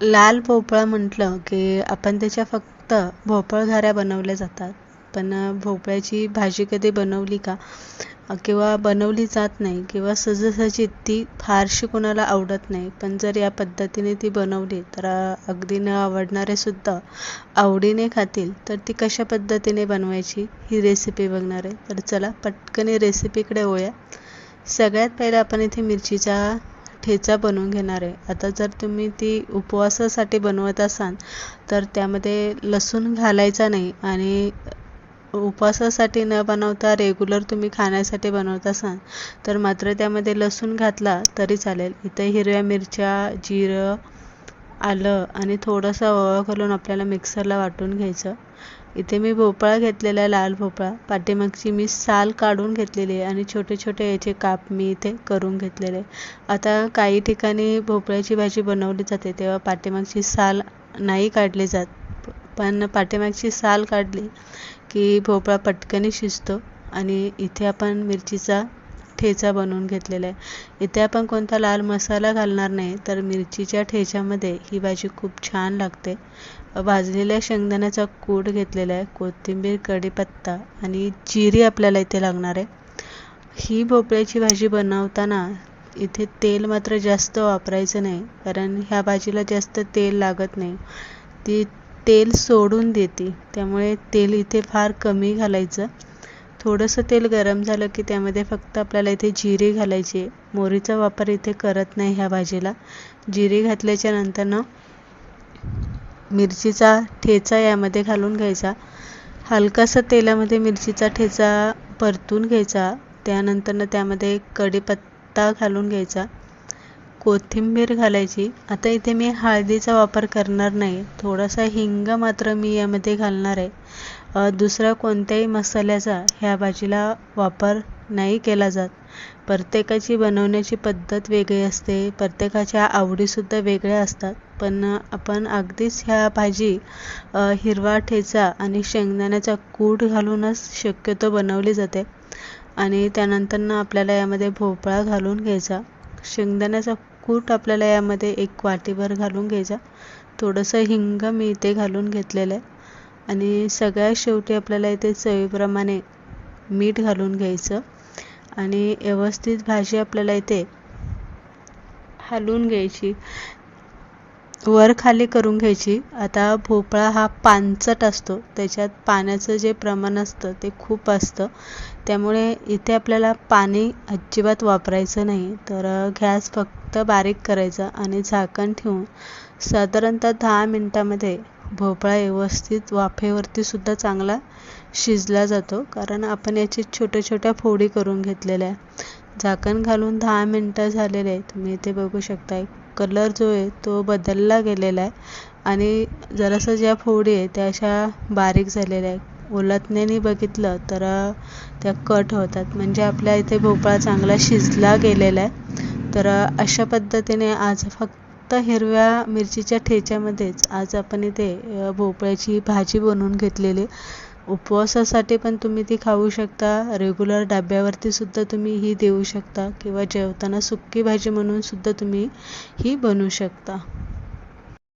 लाल भोपळा म्हटलं की आपण त्याच्या फक्त भोपळघाऱ्या बनवल्या जातात. पण भोपळ्याची भाजी कधी बनवली का? किंवा बनवली जात नाही किंवा सहजासहजी ती फारशी कोणाला आवडत नाही. पण जर या पद्धतीने ती बनवली तर अगदी न आवडणारे सुद्धा आवडीने खातील. तर ती कशा पद्धतीने बनवायची ही रेसिपी बघणार आहे. तर चला पटकन रेसिपीकडे वळूया. सगळ्यात पहिलं आपण इथे मिरचीचा ठेचा बनवून घेणार आहे. आता जर तुम्ही ती उपवासासाठी बनवत असाल तर त्यामध्ये लसूण घालायचा नाही आणि उपवासासाठी न बनवता रेग्युलर तुम्ही खाण्यासाठी बनवत असाल तर मात्र त्यामध्ये लसूण घातला तरी चालेल. इथे हिरव्या मिरच्या जिरं आलं आणि थोडंसं ओवा घालून आपल्याला मिक्सरला वाटून घ्यायचं. इथे मी भोपळा घेतलेला आहे लाल भोपळा. पाठीमागची मी साल काढून घेतलेली आहे आणि छोटे छोटे याचे काप मी इथे करून घेतलेले आता काही ठिकाणी भोपळ्याची भाजी बनवली जाते तेव्हा पाठीमागची साल नाही काढली जात. पण पाठीमागची साल काढली की भोपळा पटकन शिजतो आणि इथे आपण मिरचीचा ठेचा बनवून घेतलेला आहे. इथे आपण कोणता लाल मसाला घालणार नाही तर मिरचीच्या ठेच्यामध्ये ही भाजी खूप छान लागते. भाजलेल्या शेंगदाण्याचा कूट घेतलेला आहे कोथिंबीर कढीपत्ता आणि जिरी आपल्याला इथे लागणार आहे. ही भोपळ्याची भाजी बनवताना इथे तेल मात्र जास्त वापरायचं नाही कारण ह्या भाजीला जास्त तेल लागत नाही. ती तेल सोडून देते त्यामुळे तेल इथे फार कमी घालायचं. थोडंसं तेल गरम झालं की त्यामध्ये फक्त आपल्याला इथे जिरे घालायचे. मोहरीचा वापर इथे करत नाही ह्या भाजीला. जिरे घातल्याच्या नंतरनं मिरचीचा ठेचा यामध्ये घालून घ्यायचा. हलकासा तेलामध्ये मिरचीचा ठेचा परतून घ्यायचा. त्यानंतरनं त्यामध्ये कढीपत्ता घालून घ्यायचा. कोथिंबीर घालायची. आता इथे मी हळदीचा वापर करणार नाही. थोडासा हिंग मात्र मी यामध्ये घालणार आहे. दुसरा कोणत्याही मसाल्याचा ह्या भाजीला वापर नाही केला जात. प्रत्येकाची बनवण्याची पद्धत वेगळी असते. प्रत्येकाच्या आवडीसुद्धा वेगळ्या असतात. पण आपण अगदीच ह्या भाजी हिरवा ठेचा आणि शेंगदाण्याचा कूट घालूनच शक्यतो बनवली जाते. आणि त्यानंतरनं आपल्याला यामध्ये भोपळा घालून घ्यायचा. शेंगदाण्याचा कूट आपल्याला यामध्ये एक वाटीभर घालून घ्यायचा थोडंसं हिंग मी इथे घालून घेतलेलं आहे. आणि सगळ्यात शेवटी आपल्याला इथे चवीप्रमाणे मीठ घालून घ्यायचं. आणि व्यवस्थित भाजी आपल्याला इथे हलवून घ्यायची. वर खाली करून घ्यायची. आता भोपळा हा पानचट असतो. त्याच्यात पाण्याचं जे प्रमाण असतं ते खूप असतं. त्यामुळे इथे आपल्याला पाणी अजिबात वापरायचं नाही. तर गॅस फक्त बारीक करायचा आणि झाकण ठेवून साधारणतः दहा मिनटामध्ये भोपळा व्यवस्थित वाफेवरती सुद्धा चांगला शिजला जातो. कारण आपण याची छोट्या छोट्या फोडी करून घेतलेल्या. आहे झाकण घालून दहा मिनटं झालेले आहे तुम्ही इथे बघू शकता कलर जो आहे तो बदलला गेलेला आहे. आणि जरासं ज्या फोडी आहे त्या अशा बारीक झालेल्या आहे उलटण्याने बघितलं तर त्या कट होतात. म्हणजे आपल्या इथे भोपळा चांगला शिजला गेलेला आहे. तर अशा पद्धतीने आज फक्त हिरव्या मिरचीच्या ठेच्यामध्येच आज आपण इथे भोपळ्याची भाजी बनवून घेतलेली उपवासासाठी पण तुम्ही ती खाऊ शकता. रेग्युलर डब्यावरती सुद्धा तुम्ही ही देऊ शकता. किंवा जेवताना सुक्की भाजी म्हणून सुद्धा तुम्ही ही बनवू शकता.